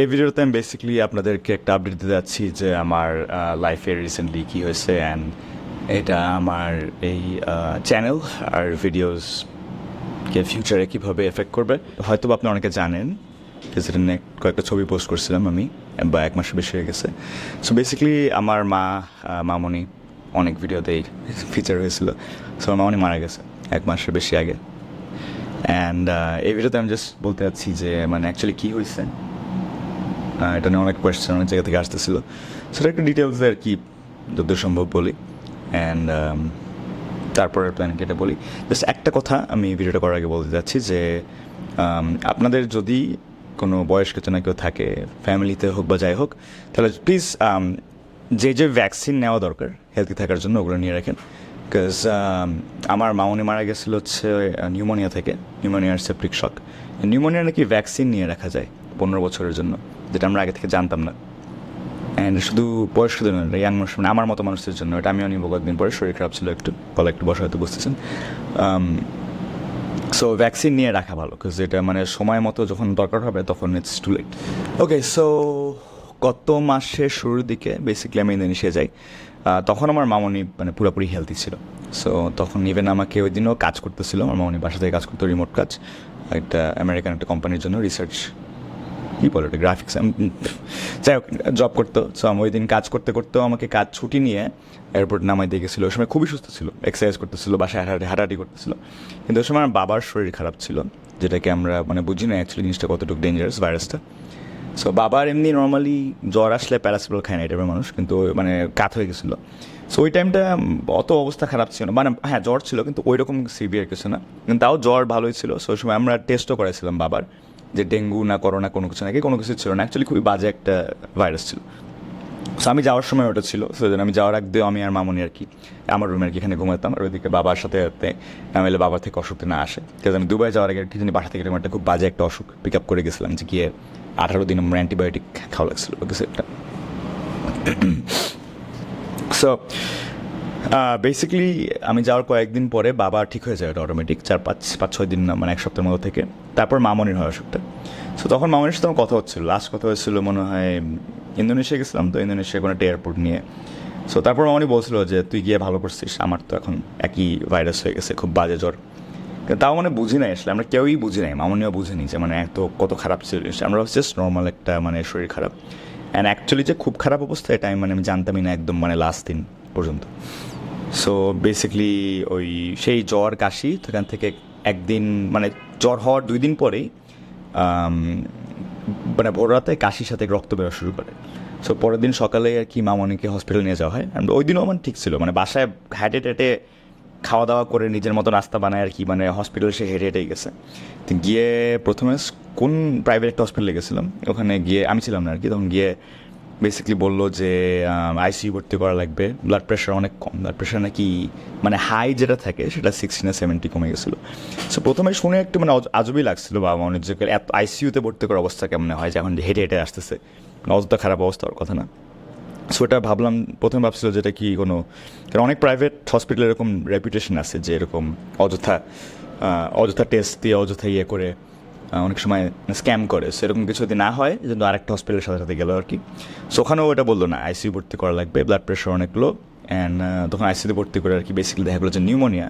এই ভিডিওতে আমি বেসিক্যালি আপনাদেরকে একটা আপডেট দিতে যাচ্ছি যে আমার লাইফে রিসেন্টলি কী হয়েছে অ্যান্ড এটা আমার এই চ্যানেল আর ভিডিওস কে ফিউচারে কীভাবে এফেক্ট করবে। হয়তো আপনি অনেকে জানেন সেটা নিয়ে কয়েকটা ছবি পোস্ট করছিলাম আমি বা এক মাসের বেশি হয়ে গেছে। সো বেসিক্যালি আমার মা মামনি অনেক ভিডিওতেই ফিচার হয়েছিল। সো আমার মামনি মারা গেছে এক মাসের বেশি আগে। অ্যান্ড এই ভিডিওতে আমি জাস্ট বলতে চাচ্ছি যে মানে অ্যাকচুয়ালি কী হয়েছে এটা নিয়ে অনেক কোয়েশ্চেন অনেক জায়গা থেকে আসতেছিল। সেটা একটু ডিটেলসে আর কি যতদূর সম্ভব বলি। অ্যান্ড তারপরের প্ল্যান কেটে বলি। জাস্ট একটা কথা আমি ভিডিওটা করার আগে বলতে যাচ্ছি যে um, আপনাদের যদি কোনো বয়স্ক চেনা কেউ থাকে ফ্যামিলিতে হোক বা যাই হোক তাহলে প্লিজ যে যে ভ্যাকসিন নেওয়া দরকার হেলদি থাকার জন্য ওগুলো নিয়ে রাখেন। বিকজ আমার মামনি মারা গেছিল হচ্ছে নিউমোনিয়া থেকে নিউমোনিয়ার সেপ্টিক শক নিউমোনিয়া নাকি ভ্যাকসিন নিয়ে রাখা যায়। পনেরো বছরের জন্য, যেটা আমরা আগে থেকে জানতাম না। অ্যান্ড শুধু বয়স্কদের নয় ইয়াং মানুষ মানে আমার মতো মানুষদের জন্য, এটা আমিও নিব কয়েকদিন পরে, শরীর খারাপ ছিল একটু, গলা একটু বসা হয়তো বুঝতেছেন। সো ভ্যাকসিন নিয়ে রাখা ভালো বিকজ এটা মানে সময় মতো যখন দরকার হবে, তখন it's too late okay so গত মাসের শুরুর দিকে বেসিক্যালি আমি ইন্দোনেশিয়া যাই। তখন আমার মামনি মানে পুরোপুরি হেলদি ছিল। সো তখন ইভেন আমাকে ওই দিনও কাজ করতেছিল, আমার মামনি বাসা থেকে কাজ করতো রিমোট কাজ। একটা আমেরিকান একটা কোম্পানির জন্য রিসার্চ কী বলে ওটা গ্রাফিক্স যাই হোক জব করতো সো আমি ওই দিন কাজ করতে করতেও আমাকে কাজ ছুটি নিয়ে এয়ারপোর্ট নামাই দিয়ে গেছিল। ওই সময় খুবই সুস্থ ছিল এক্সারসাইজ করতেছিল, বাসায় হাঁটাহাঁটি হাঁটাহাঁটি করতেছিল। কিন্তু ওই সময় আমার বাবার শরীর খারাপ ছিল, যেটাকে আমরা মানে বুঝি না অ্যাকচুয়ালি জিনিসটা কতটুকু ডেঞ্জারাস ভাইরাসটা সো বাবার এমনি নর্মালি জ্বর আসলে প্যারাসিটামল খায় না টাইপের মানুষ, কিন্তু মানে কাত হয়ে গেছিল। সো ওই টাইমটা অত অবস্থা খারাপ ছিল না। মানে হ্যাঁ জ্বর ছিল, কিন্তু ওই রকম সিভিয়ার কিছু না। কিন্তু তাও জ্বর ভালোই ছিল। সো ওই সময় আমরা টেস্টও করেছিলাম বাবার। যে ডেঙ্গু না করোনা কোনো কিছু নাকি কোনো কিছু ছিল না। অ্যাকচুয়ালি খুবই বাজে একটা ভাইরাস ছিল। সো আমি যাওয়ার সময় ওটা ছিল সো আমি যাওয়ার আগ আমি আর মামনি আর কি, আমার রুমে আর কি এখানে ঘুমাতাম। আর ওইদিকে বাবার সাথে সাথে নামেলে বাবার থেকে অসুখটা না আসে। কারণ আমি দুবাই যাওয়ার আগে কি জানি বাসা থেকে একটা খুব বাজে একটা অসুখ পিক আপ করে গেছিলাম যে গিয়ে আঠারো দিন আমার অ্যান্টিবায়োটিক খাওয়া লাগছিল কিছু একটা সো বেসিক্যালি আমি যাওয়ার কয়েকদিন পরে বাবা ঠিক হয়ে যায় অটোমেটিক চার, পাঁচ পাঁচ, ছয় দিন মানে এক সপ্তাহের মতো থেকে। তারপর মামনির হয় অসুখটা। সো তখন মামনির সাথে আমার কথা হচ্ছিল। লাস্ট কথা হয়েছিল মনে হয় ইন্দোনেশিয়া গেছিলাম, তো ইন্দোনেশিয়া কোনো একটা এয়ারপোর্ট নিয়ে। সো তারপর মামনি বলছিল যে, তুই গিয়ে ভালো করছিস, আমার তো এখন একই ভাইরাস হয়ে গেছে, খুব বাজে জ্বর। তাও মানে বুঝি নাই আসলে, আমরা কেউই বুঝি নাই, মামনিও বুঝিনি যে মানে এত, কত খারাপ ছিল। আমরা জাস্ট নর্মাল একটা মানে শরীর খারাপ। অ্যান্ড অ্যাকচুয়ালি যে খুব খারাপ অবস্থা এটা আমি মানে আমি জানতামই না একদম মানে লাস্ট দিন পর্যন্ত। সো বেসিক্যালি ওই সেই জ্বর কাশি সেখান থেকে একদিন মানে জ্বর হওয়ার দুই দিন পরেই মানে ভোর রাতে কাশির সাথে রক্ত বেরোয়া শুরু করে। সো পরের দিন সকালে আর কি মামনিকে হসপিটাল নিয়ে যাওয়া হয়। ওই দিনও আমার ঠিক ছিল। মানে বাসায় হ্যাটে টেটে খাওয়া দাওয়া করে নিজের মতো নাস্তা বানায় আর কি মানে হসপিটাল সে হেঁটে হেঁটেই গেছে। গিয়ে প্রথমে কোন প্রাইভেট একটা হসপিটালে গেছিলাম। ওখানে গিয়ে, আমি ছিলাম না আর কি, তখন গিয়ে বেসিক্যালি বলল যে আইসিইউ ভর্তি করা লাগবে। ব্লাড প্রেশার অনেক কম। ব্লাড প্রেশার নাকি মানে হাই যেটা থাকে, সেটা সিক্সটি না সেভেন্টি কমে গেছিল। সো প্রথমে শুনে একটু মানে আজবই লাগছিল বাবা অনেক যে এত আইসিইউতে ভর্তি করার অবস্থা কেমন হয় যে এখন হেঁটে হেঁটে আসতেছে। অযথা খারাপ অবস্থা হওয়ার কথা না। সো এটা ভাবলাম, প্রথমে ভাবছিল যেটা কি কোনো কারণ অনেক প্রাইভেট হসপিটাল এরকম রেপুটেশন আছে যে এরকম অযথা অযথা টেস্ট দিয়ে অযথা ইয়ে করে। অনেক সময় স্ক্যাম করে। সেরকম কিছু যদি না হয় জন্য আরেকটা হসপিটালের সাথে সাথে গেলো আর কি। সো ওখানেও ওটা বলল না আইসিইউ ভর্তি করা লাগবে ব্লাড প্রেশার অনেক লো অ্যান্ড তখন আইসিইউতে ভর্তি করে আর কি বেসিক্যালি দেখা গেলো যে নিউমোনিয়া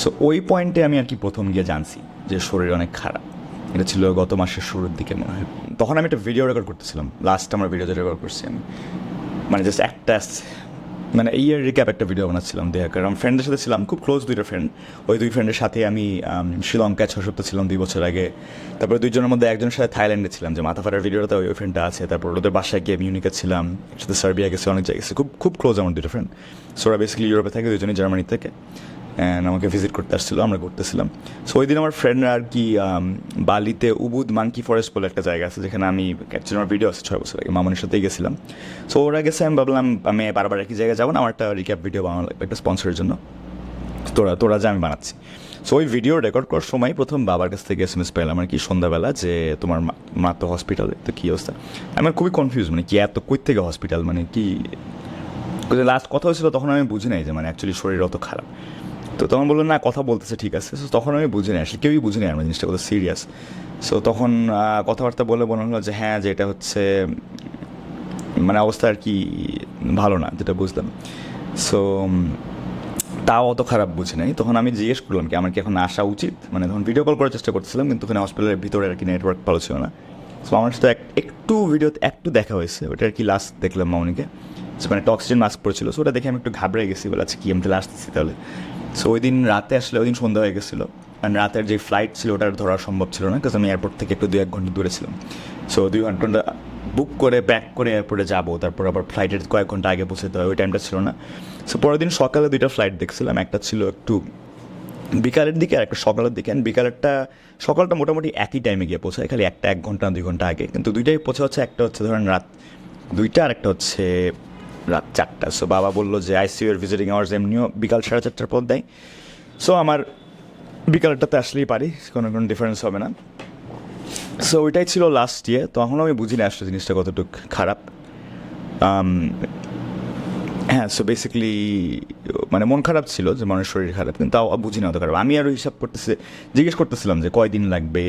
সো ওই পয়েন্টে আমি আর কি প্রথম গিয়ে জানছি যে শরীর অনেক খারাপ। এটা ছিল গত মাসের শুরুর দিকে মনে হয়। তখন আমি একটা ভিডিও রেকর্ড করতেছিলাম লাস্ট আমার ভিডিওতে রেকর্ড করছি আমি। মানে জাস্ট একটা মানে এই ইয়ার রিক্যাপ একটা ভিডিও বানাচ্ছিলাম দেখা কারণ ফ্রেন্ডের সাথে ছিলাম, খুব ক্লোজ দুইটা ফ্রেন্ড ওই দুই ফ্রেন্ডের সাথে আমি শ্রীলঙ্কায় ছ সপ্তাহ ছিলাম দুই বছর আগে। তারপরে দুইজনের মধ্যে একজনের সাথে থাইল্যান্ডে ছিলাম, যে মাথা ফাটার ভিডিওটা ওই ফ্রেন্ডটা আছে। তারপর ওদের বাসায় গিয়ে মিউনিকে ছিলাম সাথে সার্বিয়া গেছে, অনেক জায়গায় খুব খুব ক্লোজ আমার দুইটা ফ্রেন্ড সোরা বেসিক্যালি ইউরোপে থাকে দুজনে জার্মানি থেকে। অ্যান্ড আমাকে ভিজিট করতে আসছিল, আমরা করতেছিলাম সো ওই দিন আমার ফ্রেন্ডরা আর কি বালিতে উবুদ মাঙ্কি ফরেস্ট বলে একটা জায়গা আছে, যেখানে আমি ক্যাপচার আমার ভিডিও আছে, ছয় বছর আগে, মামনির সাথেই গেছিলাম। সো ওরা গেছে, আমি ভাবলাম, আমি বারবার একই জায়গায় যাব না, আমার একটা রিক্যাপ ভিডিও বানানো লাগবে একটা স্পন্সরের জন্য। তোরা তোরা যে, আমি বানাচ্ছি। সো ওই ভিডিও রেকর্ড করার সময় প্রথম বাবার কাছ থেকে এস এম এস পেলাম আর কি সন্ধ্যাবেলা যে তোমার মা- মা তো হসপিটালে তো কী অবস্থা? আমার খুবই কনফিউজ মানে কি এত কই থেকে হসপিটাল মানে কি? লাস্ট কথা হয়েছিল, তখন আমি বুঝি নাই যে মানে অ্যাকচুয়ালি শরীর অত খারাপ। তো তখন বলল, না, কথা বলতেছে, ঠিক আছে। সো তখন আমি বুঝিনি আসলে, কেউই বুঝিনি আমরা জিনিসটা কত সিরিয়াস সো তখন কথাবার্তা বলে মনে হলো যে হ্যাঁ যে এটা হচ্ছে মানে অবস্থা আর কি ভালো না, যেটা বুঝলাম। সো তাও অত খারাপ বুঝি নাই। তখন আমি জিজ্ঞেস করলাম কি, আমার কি এখন আসা উচিত? মানে তখন ভিডিও কল করার চেষ্টা করতেছিলাম, কিন্তু ওখানে হসপিটালের ভিতরে আর কি নেটওয়ার্ক ভালো ছিল না। সো আমার সাথে একটু ভিডিওতে একটু দেখা হয়েছে, ওটা আর কি লাস্ট দেখলাম মামনিকে। মানে অক্সিজেন মাস্ক পড়েছিল সো ওটা দেখে আমি একটু ঘাবড়ে গেছি, বলে আচ্ছা কি, আমি তাহলে আসতেছি তাহলে। সো ওই দিন রাতে আসলে, ওই দিন সন্ধ্যা হয়ে গেছিল। আর রাতের যে ফ্লাইট ছিল, ওটা ধরা সম্ভব ছিল না কারণ আমি এয়ারপোর্ট থেকে একটু দু এক ঘণ্টা দূরে ছিলাম। সো দুই ঘণ্টা বুক করে ব্যাক করে এয়ারপোর্টে যাব। তারপর আবার ফ্লাইটের কয়েক ঘণ্টা আগে পৌঁছতে হয়, ওই টাইমটা ছিল না। সো পরের দিন সকালে দুইটা ফ্লাইট দেখছিলাম। একটা ছিল একটু বিকালের দিকে আর একটা সকালের দিকে। অ্যান্ড বিকালেরটা, সকালটা মোটামুটি একই টাইমে গিয়ে পৌঁছায়, খালি একটা এক ঘণ্টা, দুই ঘণ্টা আগে। কিন্তু দুইটাই পৌঁছে হচ্ছে একটা হচ্ছে ধরেন রাত দুইটা, আর একটা হচ্ছে রাত চারটা। সো বাবা বলল যে আইসিইউ এর ভিজিটিং আওয়ার্স এমনিও বিকাল সাড়ে চারটার পর দেয়। সো আমার বিকালটাতে আসলেই পারি কোনো কোনো ডিফারেন্স হবে না। সো ওইটাই ছিল লাস্ট ইয়ে তখনও আমি বুঝি না আসলে জিনিসটা কতটুকু খারাপ। Um, হ্যাঁ সো বেসিক্যালি মানে মন খারাপ ছিল যে মনের শরীর খারাপ কিন্তু তাও বুঝি না অত খারাপ। আমি আরও হিসাব করতেছি জিজ্ঞেস করতেছিলাম যে কয়দিন লাগবে?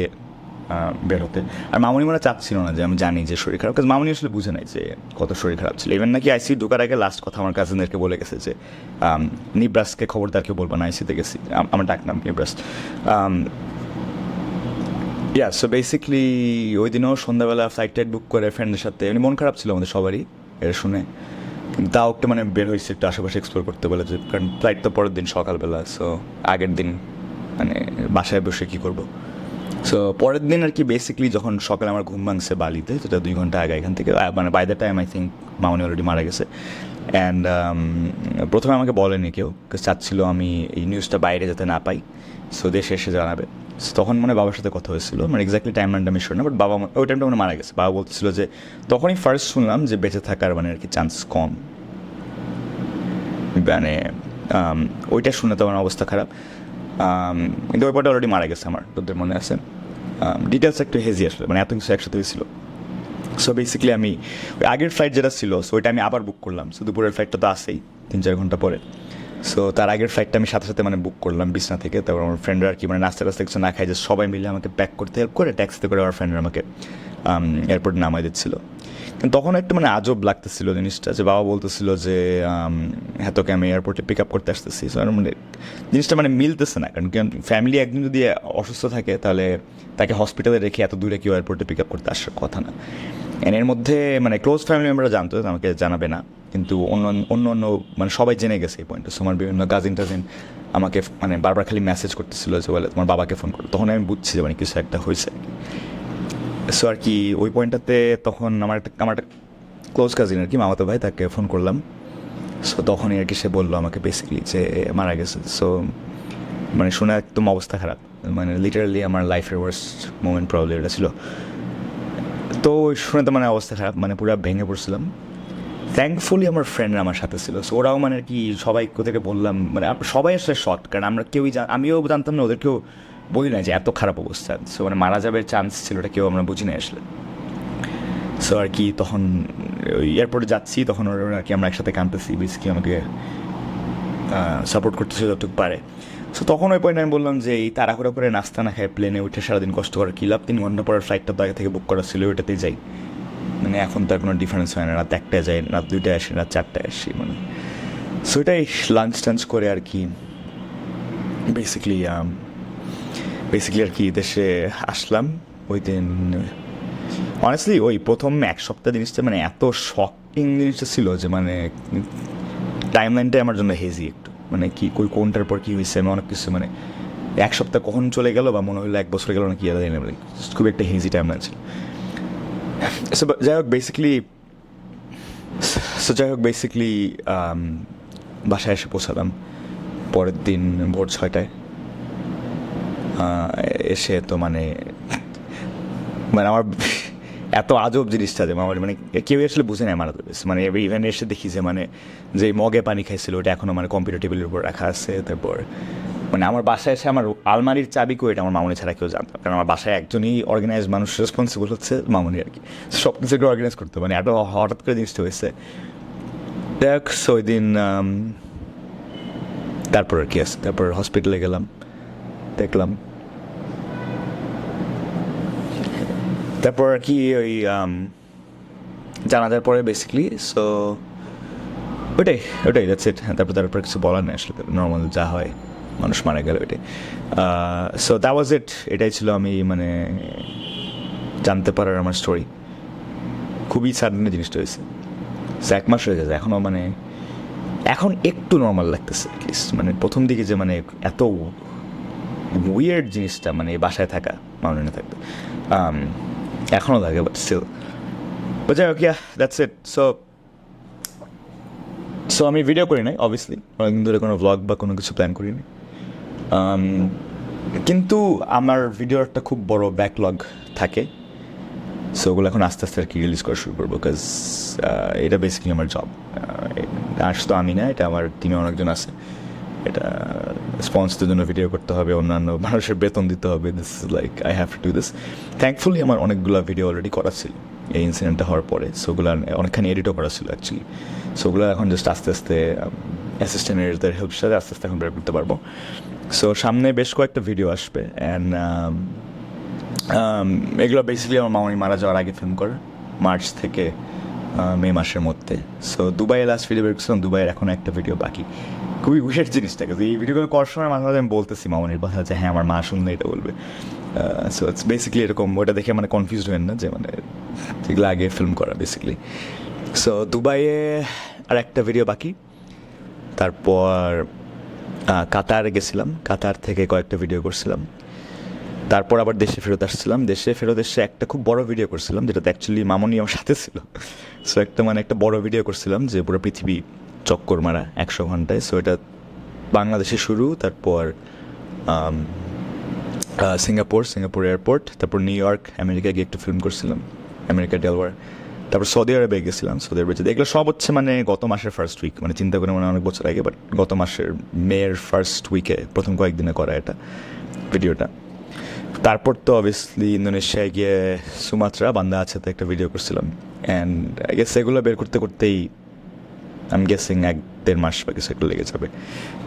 বের হতে আর মামনি মনে চাচ্ছিল না যে আমি জানি যে শরীর খারাপ কারণ মামনি আসলে বুঝে নাই যে কত শরীর খারাপ ছিল। ইভেন নাকি আইসি ঢোকার আগে লাস্ট কথা আমার কাজিনদেরকে বলে গেছে যে নিব্রাসকে খবরদারকে বলব না আইসিতে গেছি। আম- আমার ডাক নাম নিব্রাস। ইয়া সো বেসিকলি ওই দিনও সন্ধ্যাবেলা ফ্লাইট টাইট বুক করে ফ্রেন্ডের সাথে, এমনি মন খারাপ ছিল আমাদের সবারই, এটা শুনে। তাও একটু মানে বের হয়েছে একটু আশেপাশে এক্সপ্লোর করতে বলে যে, কারণ ফ্লাইট তো পরের দিন সকালবেলা সো আগের দিন মানে বাসায় বসে কী করব? সো পরের দিন আর কি বেসিকলি যখন সকালে আমার ঘুম ভাঙছে বালিতে যেটা দুই ঘণ্টা আগে এখান থেকে মানে by the time I think Mamoni already মারা গেছে। অ্যান্ড প্রথমে আমাকে বলেনি কেউ চাচ্ছিল আমি এই নিউজটা বাইরে যাতে না পাই। সো দেশে এসে জানাবে। তখন মানে বাবার সাথে কথা হয়েছিল। মানে এক্স্যাক্টলি টাইম লাইনটা আমি শিওর না বাট বাবা ওই টাইমটা মানে মারা গেছে। বাবা বলতেছিল যে, তখনই ফার্স্ট শুনলাম যে বেঁচে থাকার মানে আর কি চান্স কম। মানে ওইটা শুনে তো আমার অবস্থা খারাপ। কিন্তু ওই পরটা অলরেডি মারা গেছে আমার, তোদের মনে আছে? ডিটেলস একটু হেজি আসলে মানে এত কিছু একসাথে হয়েছিল। সো বেসিক্যালি আমি, ওই আগের ফ্লাইট যেটা ছিল সো ওইটা আমি আবার বুক করলাম। সো দুপুরের ফ্লাইটটা তো আসেই তিন চার ঘণ্টা পরে। সো তার আগের ফ্লাইটটা আমি সাথে সাথে মানে বুক করলাম বিছনা থেকে। তারপর আমার ফ্রেন্ডরা আর কি মানে নাস্তা টাস্তা কিছু না খাই যে সবাই মিলে আমাকে প্যাক করতে হেল্প করে ট্যাক্সিতে করে আমার ফ্রেন্ডরা আমাকে। এয়ারপোর্টে নামাই দিচ্ছিল। কিন্তু তখন একটু মানে আজব লাগতেছিল জিনিসটা যে বাবা বলতেছিল যে হ্যাঁ তোকে আমি এয়ারপোর্টে পিক আপ করতে আসতেছি। মানে জিনিসটা মানে মিলতেছে না। কারণ ফ্যামিলি একদিন যদি অসুস্থ থাকে, তাহলে তাকে হসপিটালে রেখে এত দূরে কেউ এয়ারপোর্টে পিক আপ করতে আসার কথা না। And এর মধ্যে মানে ক্লোজ ফ্যামিলি মেম্বাররা জানতো আমাকে জানাবে না। কিন্তু অন্য অন্য অন্য মানে সবাই জেনে গেছে এই পয়েন্টে আমার বিভিন্ন কাজিন টাজিন আমাকে মানে বারবার খালি মেসেজ করতেছিল যে, বলে তোমার বাবাকে ফোন করো। তখন আমি বুঝছি যে মানে কিছু একটা হয়েছে সো আর কি, ওই পয়েন্টটাতে তখন আমার একটা আমার একটা ক্লোজ কাজিন আর কি, মামাতো ভাই, তাকে ফোন করলাম। সো তখনই আর কি সে বলল আমাকে বেসিকলি যে মারা গেছে। সো মানে শুনে একদম অবস্থা খারাপ। মানে লিটারালি আমার লাইফের ওয়ার্স্ট মোমেন্ট প্রবলেম এটা ছিল। তো শুনে তো মানে অবস্থা খারাপ মানে পুরো ভেঙে পড়ছিলাম। থ্যাঙ্কফুলি আমার ফ্রেন্ডরা আমার সাথে ছিল। সো ওরাও মানে আর কি সবাই থেকে বললাম মানে সবাই আসলে শর্ট কারণ আমরা কেউই আমিও জানতাম না, ওদেরকেও বলি না যে এত খারাপ অবস্থা। সো মানে মারা যাবে চান্স ছিল ওটা কেউ আমরা বুঝি না আসলে। সো আর কি তখন ওই এয়ারপোর্টে যাচ্ছি, তখন ওরা আর কি আমরা একসাথে কাঁদতেছি বেসিক্যালি আমাকে সাপোর্ট করতেছে যতটুকু পারে। সো তখন ওই পয়েন্ট আমি বললাম যে এই তাড়াহুড়ো করে নাস্তা না খায় প্লেনে উঠে সারাদিন কষ্ট করার কি লাভ? তিন ঘণ্টা পরের ফ্লাইটটা তো আগে থেকে বুক করা ছিল, ওইটাতেই যাই। মানে এখন তো আর কোনো ডিফারেন্স হয় না, রাত একটায় যাই রাত দুইটায় আসি, রাত চারটায় আসি মানে। সো এটাই লাঞ্চ টাঞ্চ করে আর কি। বেসিক্যালি বেসিক্যালি আর কি দেশে আসলাম। ওই দিন অনেস্টলি ওই প্রথম এক সপ্তাহ জিনিসটা মানে এত শকিং জিনিসটা ছিল যে মানে টাইম লাইনটাই আমার জন্য হেজি একটু। মানে কি, কই, কোনটার পর কী হয়েছে আমি অনেক কিছু মানে এক সপ্তাহ কখন চলে গেল বা মনে হলো এক বছর গেল না কি মানে খুব একটা হেজি টাইম লাইন ছিল যাই হোক বেসিক্যালি সো যাই হোক বেসিক্যালি বাসায় এসে পৌঁছালাম। পরের দিন ভোর ছয়টায়। এসে তো মানে মানে আমার এত আজব জিনিসটা যে আমার মানে কেউ আসলে বুঝে নেয় মারা যাবে মানে ইভেন এসে দেখি যে মানে যে মগে পানি খাইছিল, ওটা এখনও মানে কম্পিউটার টেবিলের উপর রাখা আছে। তারপর মানে আমার বাসায় এসে আমার আলমারির চাবি কো এটা আমার মামনি ছাড়া কেউ জানতো কারণ আমার বাসায় একজনই অর্গানাইজ মানুষ রেসপন্সিবল হচ্ছে মামনি আর কি। সব কিছুকে অর্গানাইজ করতে মানে এত হঠাৎ করে জিনিসটা হয়েছে। দেখ ওই দিন তারপর আর কি আছে। তারপর হসপিটালে গেলাম, দেখলাম তারপর আর কি ওই um, জানাজার পরে বেসিকলি সো ওটাই ওটাই দ্যাটস ইট তারপর তারপর কিছু বলার নেই আসলে নর্মাল যা হয় মানুষ মারা গেল ওইটাই। সো দ্যাট ওয়াজ ইট এটাই ছিল আমি মানে জানতে পারার আমার স্টোরি খুবই সাডেন জিনিসটা হয়েছে। So, এক মাস হয়ে গেছে এখনও মানে এখন একটু নর্মাল লাগতেছে অ্যাটলিস্ট মানে প্রথম দিকে যে মানে এত উইয়ার্ড জিনিসটা মানে বাসায় থাকা মাউন্টেনে থাকতে। Um, এখনও লাগে বাট স্টিল বাট যাই হোক yeah that's it so so আমি ভিডিও করি নাই অবভিয়াসলি অনেকদিন ধরে কোনো ব্লগ বা কোনো কিছু প্ল্যান করিনি। Um, কিন্তু আমার ভিডিওর একটা খুব বড় ব্যাকলগ থাকে। সো ওগুলো এখন আস্তে আস্তে আর কি রিলিজ করা শুরু করব বিকজ এটা বেসিক্যালি আমার জব আস তো আমি না এটা আমার টিমে অনেকজন আছে। এটা স্পন্সদের জন্য ভিডিও করতে হবে অন্যান্য মানুষের বেতন দিতে হবে this is like I have to this thankfully আমার অনেকগুলো ভিডিও অলরেডি করা ছিল এই ইনসিডেন্টটা হওয়ার পরে। সোগুলো অনেকখানি এডিটও করা ছিল অ্যাকচুয়ালি সোগুলো এখন জাস্ট আস্তে আস্তে অ্যাসিস্ট্যান্ট অ্যাসিস্ট্যান্টের হেল্প সাথে আস্তে আস্তে এখন বের করতে পারব। সো সামনে বেশ কয়েকটা ভিডিও আসবে অ্যান্ড Um, এগুলো বেসিক্যালি আমার মামনি মারা যাওয়ার আগে ফিল্ম করে মার্চ থেকে মে মাসের মধ্যে সো দুবাইয়ে লাস্ট ভিডিও বের করছিলাম, দুবাইয়ের এখন একটা ভিডিও বাকি। খুবই উইশের জিনিসটা, কিন্তু এই ভিডিওগুলো করার সময় মাঝে মাঝে আমি বলতেছি মামনির কথা যে হ্যাঁ আমার মা শুনলে এটা বলবে। সো ইটস বেসিক্যালি এরকম, ওটা দেখে মানে কনফিউজ হবেন না যে মানে যেগুলো আগে ফিল্ম করা বেসিক্যালি সো দুবাইয়ে আর একটা ভিডিও বাকি। তারপর কাতার গেছিলাম, কাতার থেকে কয়েকটা ভিডিও করছিলাম। তারপর আবার দেশে ফেরত আসছিলাম। দেশে ফেরত এসে একটা খুব বড় ভিডিও করছিলাম, যেটাতে অ্যাকচুয়ালি মামনি আমার সাথে ছিল। সো একটা মানে একটা বড় ভিডিও করছিলাম যে পুরো পৃথিবী চক্কর মারা একশো ঘন্টায়। সো এটা বাংলাদেশে শুরু, তারপর সিঙ্গাপুর সিঙ্গাপুর এয়ারপোর্ট তারপর নিউ ইয়র্ক, আমেরিকায় গিয়ে একটু ফিল্ম করছিলাম, আমেরিকা, ডেলওয়ার। তারপর সৌদি আরবে গেছিলাম, সৌদি আরবে যেতে- এগুলো সব হচ্ছে মানে গত মাসের ফার্স্ট উইক মানে চিন্তা করে মানে অনেক বছর আগে বাট গত মাসের মেয়ের ফার্স্ট উইকে প্রথম কয়েকদিনে করা এটা ভিডিওটা তারপর তো অবভিয়াসলি ইন্দোনেশিয়ায় গিয়ে সুমাত্রা, বান্দা আছে তো একটা ভিডিও করছিলাম। অ্যান্ড আই গেস এগুলো বের করতে করতেই আমি গেসিং এক দেড় মাস বা কিছু একটা লেগে যাবে।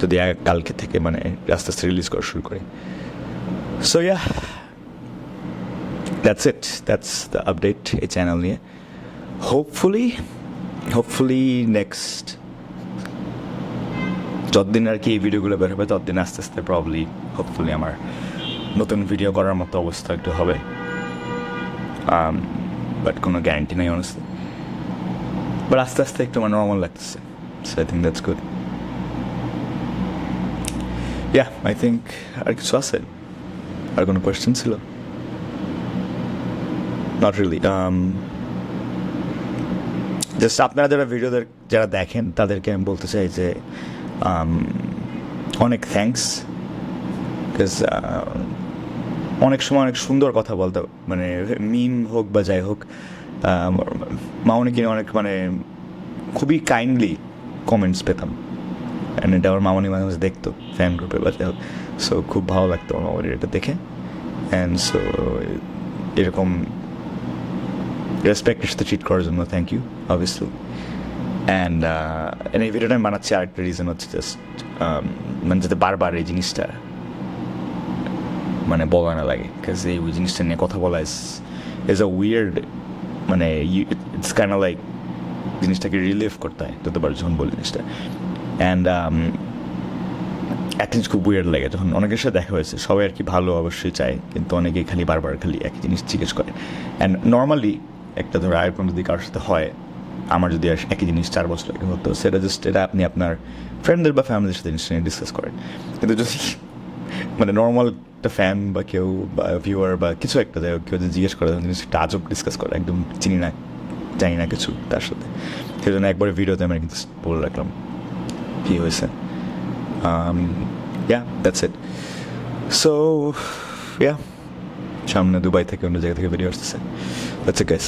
যদি কালকে থেকে মানে আস্তে আস্তে রিলিজ করা শুরু করি। So yeah that's it that's the update এই চ্যানেল নিয়ে। হোপফুলি হোপফুলি নেক্সট যতদিন আর কি এই ভিডিওগুলো বের হবে, ততদিন আস্তে আস্তে প্রবলি হোপফুলি আমার নতুন ভিডিও করার মতো অবস্থা একটু হবে। বাট কোনো গ্যারান্টি নেই অনেস্টলি বাট আস্তে আস্তে একটু মানে নর্মাল লাগতেছে। So I think that's good yeah I think আর কিছু আছে? আর কোনো কোয়েশ্চেন ছিল? নট রিয়েলি জাস্ট আপনারা যারা ভিডিওদের যারা দেখেন তাদেরকে আমি বলতে চাই যে um, অনেক থ্যাঙ্কস বিকজ অনেক সময় অনেক সুন্দর কথা বলতে মানে মিম হোক বা যাই হোক মাউনি কিনে অনেক মানে খুবই কাইন্ডলি কমেন্টস পেতাম। অ্যান্ড এটা আমার মামনি মাঝে মাঝে দেখতো ফ্যান গ্রুপে বা যাই হোক। সো খুব ভালো লাগতো আমার মামনির এটা দেখে। অ্যান্ড সো এরকম রেসপেক্টের সাথে ট্রিট করার জন্য থ্যাংক ইউ অবভিয়াসলি অ্যান্ড এই ভিডিওটা আমি বানাচ্ছি, আরেকটা রিজন হচ্ছে জাস্ট মানে যাতে বারবার এই জিনিসটা মানে বলা না লাগে বিকজ এই জিনিসটা নিয়ে কথা বলা ইজ ইজ আ উইয়ার্ড মানে ইটস কাইন্ড লাইক জিনিসটাকে রিলিভ করতে হয়। যতবার যখন বলি জিনিসটা। অ্যান্ড একটা জিনিস খুব উইয়ার্ড লাগে। যখন অনেকের সাথে দেখা হয়েছে, সবাই আর কি ভালো অবশ্যই চায়, কিন্তু অনেকেই খালি বারবার খালি একই জিনিস জিজ্ঞেস করে। অ্যান্ড নর্মালি একটা ধরো আয়ের কোনো যদি কারোর সাথে হয়, আমার যদি একই জিনিস চার বছর আগে হতো, সেটা জাস্ট এটা আপনি আপনার ফ্রেন্ডদের বা ফ্যামিলির সাথে জিনিসটা নিয়ে ডিসকাস করেন। কিন্তু যদি মানে নর্মাল একটা ফ্যান বা কেউ বা ভিউয়ার বা কিছু একটা হোক, কেউ যদি জিজ্ঞেস করে তখন একটা আজব ডিসকাস করে? একদম চিনি না, জানি না কিছু তার সাথে। সেই জন্য একবার ভিডিওতে আমি কিন্তু বলে রাখলাম কী হয়েছে। ইয়া দ্যাটস ইট সো ইয়া সামনে দুবাই থেকে অন্য জায়গা থেকে ভিডিও আসতেছে। That's a guys